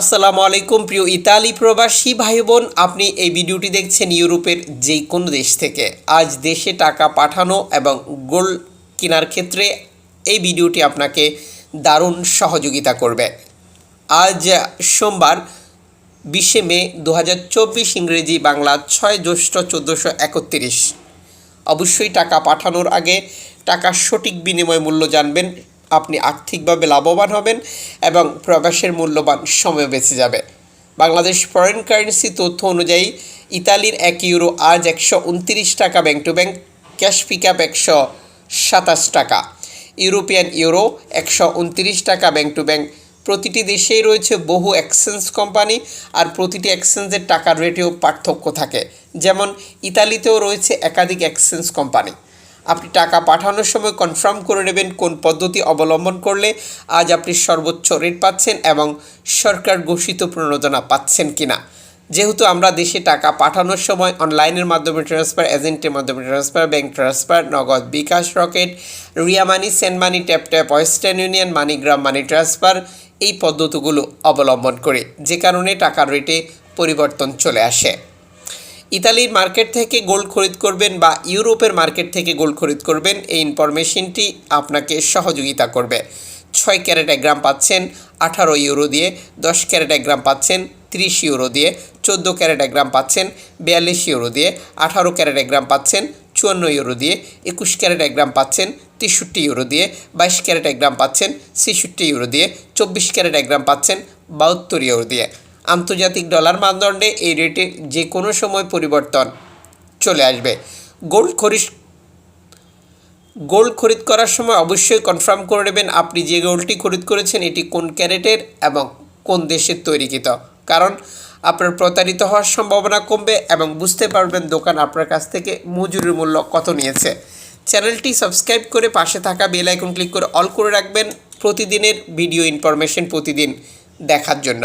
আসসালামু আলাইকুম, প্রিয় ইতালি প্রবাসী ভাই বোন আপনি এই ভিডিওটি দেখছেন ইউরোপের যে কোনো দেশ থেকে। আজ দেশে টাকা পাঠানো এবং গোল্ড কেনার ক্ষেত্রে এই ভিডিওটি আপনাকে দারুণ সহযোগিতা করবে। আজ সোমবার, বিশে মে দু হাজার চব্বিশ ইংরেজি বাংলা ছয় জ্যৈষ্ঠ চোদ্দোশো একত্রিশ। অবশ্যই টাকা পাঠানোর আগে টাকার সঠিক বিনিময় মূল্য জানবেন আপনি আর্থিকভাবে লাভবান হবেন এবং প্রবাসের মূল্যবান সময় বেঁচে যাবে। বাংলাদেশ ফরেন কারেন্সি তথ্য অনুযায়ী, ইতালির এক ইউরো আজ একশো উনত্রিশ টাকা, bank to bank cash pick up একশো সাতাশ টাকা। ইউরোপিয়ান ইউরো একশো উনত্রিশ টাকা, ব্যাংক টু ব্যাংক। প্রতিটি দেশেই রয়েছে বহু এক্সচেঞ্জ কোম্পানি আর প্রতিটি এক্সচেঞ্জের টাকার রেটেও পার্থক্য থাকে। যেমন, ইতালিতেও রয়েছে একাধিক এক্সচেঞ্জ কোম্পানি আপনি টাকা পাঠানোর সময় কনফার্ম করে নেবেন কোন পদ্ধতি অবলম্বন করলে আজ আপনি সর্বোচ্চ রেট পাচ্ছেন এবং সরকার ঘোষিত প্রণোদনা পাচ্ছেন কিনা। যেহেতু আমরা দেশে টাকা পাঠানোর সময় অনলাইনের মাধ্যমে ট্রান্সফার এজেন্টের মাধ্যমে transfer bank transfer Nagad bKash Rocket, Ria money send money tap tap Western Union MoneyGram money transfer এই পদ্ধতিগুলো অবলম্বন করে, যে কারণে টাকার রেটে পরিবর্তন চলে আসে। ইতালির মার্কেট থেকে গোল্ড খরিদ করবেন বা ইউরোপের মার্কেট থেকে গোল্ড খরিদ করবেন, এই ইনফরমেশনটি আপনাকে সহযোগিতা করবে। ছয় ক্যারেট এক গ্রাম পাচ্ছেন, আঠারো ইউরো দিয়ে, দশ ক্যারেট এক গ্রাম পাচ্ছেন, তিরিশ ইউরো দিয়ে, চোদ্দ ক্যারেট এক গ্রাম পাচ্ছেন, বিয়াল্লিশ ইউরো দিয়ে, আঠারো ক্যারেট এক গ্রাম পাচ্ছেন, চুয়ান্ন ইউরো দিয়ে, একুশ ক্যারেট এক গ্রাম পাচ্ছেন, তেষট্টি ইউরো দিয়ে, বাইশ ক্যারেট এক গ্রাম পাচ্ছেন, ছেষট্টি ইউরো দিয়ে, চব্বিশ ক্যারেট এক গ্রাম পাচ্ছেন, বাহাত্তর ইউরো দিয়ে। আন্তর্জাতিক ডলার মানদণ্ডে এই রেটে যে কোনো সময় পরিবর্তন চলে আসবে। গোল্ড খরিদ গোল্ড খরিদ করার সময় অবশ্যই কনফার্ম করে নেবেন আপনি যে গোল্ডটি খরিদ করেছেন, এটি কোন ক্যারেটের এবং কোন দেশের তৈরিকৃত। কারণ আপনার প্রতারিত হওয়ার সম্ভাবনা কমবে এবং বুঝতে পারবেন দোকান আপনার কাছ থেকে মজুরির মূল্য কত নিয়েছে। চ্যানেলটি সাবস্ক্রাইব করে পাশে থাকা বেল আইকন ক্লিক করে অল করে রাখবেন প্রতিদিনের ভিডিও ইনফরমেশন প্রতিদিন দেখার জন্য।